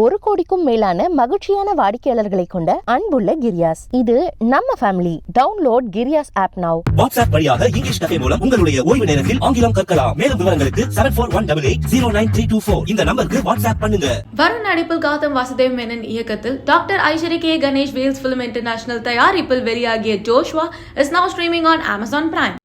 ஒரு கோடிக்கும் மேலான மகிழ்ச்சியான வாடிக்கையாளர்களை கொண்ட அன்புள்ள கிரியாஸ். இது நம்ம family download Kriyas app now WhatsApp வழியாக இங்கிலீஷ் கஃபே மூலம் உங்களுடைய ஓய்வு நேரத்தில் ஆங்கிலம் கற்கலாம். மேலும் விவரங்களுக்கு seven four one double eight zero nine three two four இந்த நம்பருக்கு வாட்ஸ்அப் பண்ணுங்க. வருண் நடிப்பில் கௌதம் வாசுதேவ் மேனன் இயக்கத்தில் doctor Aishwari K Ganesh Vels film international தயாரிப்பில் வெளியாகிய Joshua is now streaming on Amazon Prime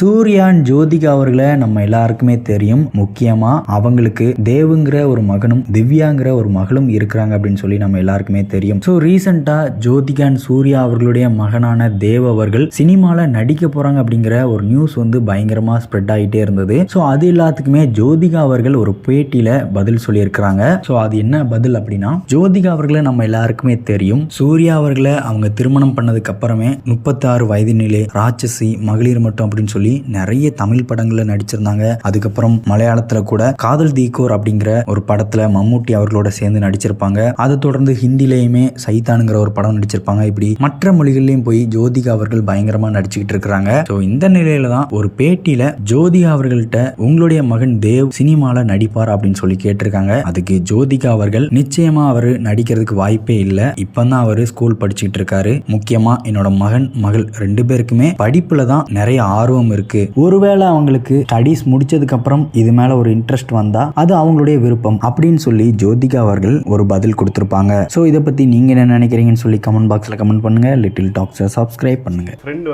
Suryan Jyothika அவர்களை நம்ம எல்லாருக்குமே தெரியும். முக்கியமா அவங்களுக்கு தேவுங்கிற ஒரு மகனும் திவ்யாங்கிற ஒரு மகளும் இருக்கிறாங்க அப்படின்னு சொல்லி நம்ம எல்லாருக்குமே தெரியும். ஸோ ரீசெண்டா ஜோதிகா அண்ட் சூர்யா அவர்களுடைய மகனான தேவ் அவர்கள் சினிமால நடிக்க போறாங்க அப்படிங்கிற ஒரு நியூஸ் வந்து பயங்கரமா ஸ்ப்ரெட் ஆகிட்டே இருந்தது. ஸோ அது எல்லாத்துக்குமே ஜோதிகா அவர்கள் ஒரு பேட்டியில பதில் சொல்லியிருக்கிறாங்க. ஸோ அது என்ன பதில் அப்படின்னா ஜோதிகா அவர்களை நம்ம எல்லாருக்குமே தெரியும். சூர்யா அவர்களை அவங்க திருமணம் பண்ணதுக்கு அப்புறமே முப்பத்தாறு வயதினிலே ராட்சசி மகளிர் மட்டும் அப்படின்னு சொல்லி நிறைய தமிழ் படங்கள்ல நடிச்சிருந்தாங்க. அதுக்கப்புறம் மலையாளத்துல கூட காதல் தீக்கோர் அப்படிங்கிற ஒரு படத்துல மம்மூட்டி அவர்களோட சேர்ந்து நடிச்சிருப்பாங்க. அதை தொடர்ந்து ஹிந்திலேயுமே சைத்தானுங்கிற ஒரு படம் நடிச்சிருப்பாங்க. இப்படி மற்ற மொழிகள்லயும் போய் ஜோதிகா அவர்கள் பயங்கரமா நடிச்சுக்கிட்டு இருக்கிறாங்க. ஸோ இந்த நிலையில தான் ஒரு பேட்டியில ஜோதிகா அவர்கள்ட்ட உங்களுடைய மகன் தேவ் சினிமால நடிப்பார் அப்படின்னு சொல்லி கேட்டிருக்காங்க. அதுக்கு ஜோதிகா அவர்கள் நிச்சயமா அவர் நடிக்கிறதுக்கு வாய்ப்பே இல்லை. இப்பதான் அவர் ஸ்கூல் படிச்சுக்கிட்டு இருக்காரு. முக்கியமா என்னோட மகன் மகள் ரெண்டு பேருக்குமே படிப்புல தான் நிறைய ஆர்வம் இருக்கு. ஒருவேளை அவங்களுக்கு ஸ்டடீஸ் முடிச்சதுக்கு அப்புறம் இது மேல ஒரு இன்ட்ரெஸ்ட் வந்தா அது அவங்களுடைய விருப்பம் அப்படின்னு சொல்லி ஜோதிகா அவர்கள் ஒரு பதில் கொடுத்திருப்பாங்க. ஸோ இதை பத்தி நீங்க என்ன நினைக்கிறீங்கன்னு சொல்லி கமெண்ட் பாக்ஸ்ல கமெண்ட் பண்ணுங்க. லிட்டில் டாக்ஸை சப்ஸ்கிரைப் பண்ணுங்க. ஃப்ரெண்டு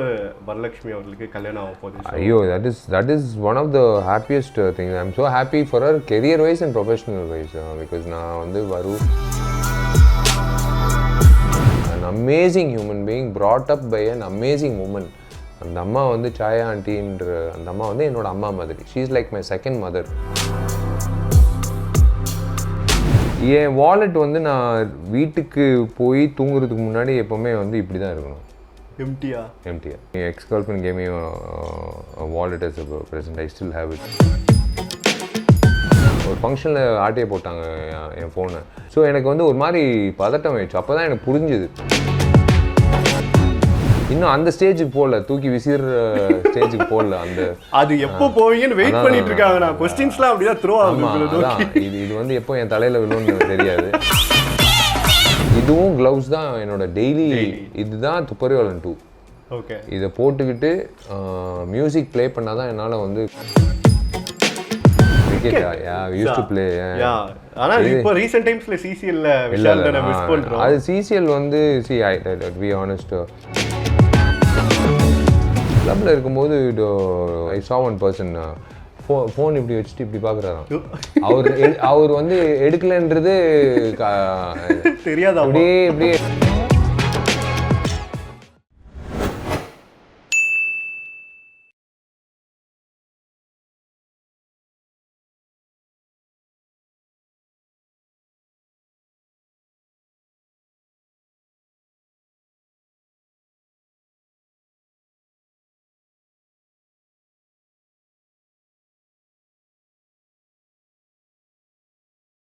வரலட்சுமி அவர்களுக்கு கல்யாணம் ஆக போகுது. ஐயோ that is that is one of the happiest thing I am so happy for her career wise and professional wise because நான் வந்து வரு an amazing human being brought up by an amazing woman அந்த அம்மா வந்து சாயா ஆண்டின்ற அந்த அம்மா வந்து என்னோட அம்மா மாதிரி. She is like my second mother N wallet வந்து நான் வீட்டுக்கு போய் தூங்குறதுக்கு முன்னாடி எப்போவுமே வந்து இப்படி தான் இருக்கணும். My ex-girlfriend gave me a, a wallet as a present. I still have it. ஒரு ஃபங்க்ஷனில் ஆட்டையை போட்டாங்க என்- என் ஃபோனை ஸோ எனக்கு வந்து ஒரு மாதிரி பதட்டம் ஆயிடுச்சு. அப்போ தான் எனக்கு புரிஞ்சுது. இன்னும் அந்த ஸ்டேஜுக்கு போகல. தூக்கி விசிற ஸ்டேஜுக்கு போகல. அந்த அது எப்போ போவீங்கன்னு வெயிட் பண்ணிட்டு இருக்காங்க நான் கொஸ்டின்ஸ்லாம் அப்படிதான் த்ரோ அதான். இது இது வந்து எப்போ என் தலையில் விழுன்னு தெரியாது. இதுவும் க்ளவுஸ் தான் என்னோட டெய்லி இதுதான் துப்பறிவாளன் டூ ஓகே இதை போட்டுக்கிட்டு மியூசிக் ப்ளே பண்ணால் தான் என்னால் வந்து கிரிக்கெட்டா yeah used to play yeah ஆனா இப்போ ரீசெண்ட் டைம்ஸ்ல சிசிஎல்ல விஷால் தான மிஸ் பண்றோம். அது சிசிஎல் வந்து சி ஐ பி ஆனஸ்ட் கிளப்பில் இருக்கும்போது ஐ சா ஒன் பர்சன் ஃபோ ஃபோன் இப்படி வச்சுட்டு இப்படி பார்க்குறாராம் அவர் அவர் வந்து எடுக்கலைன்றது தெரியாதா அப்படியே அப்படியே.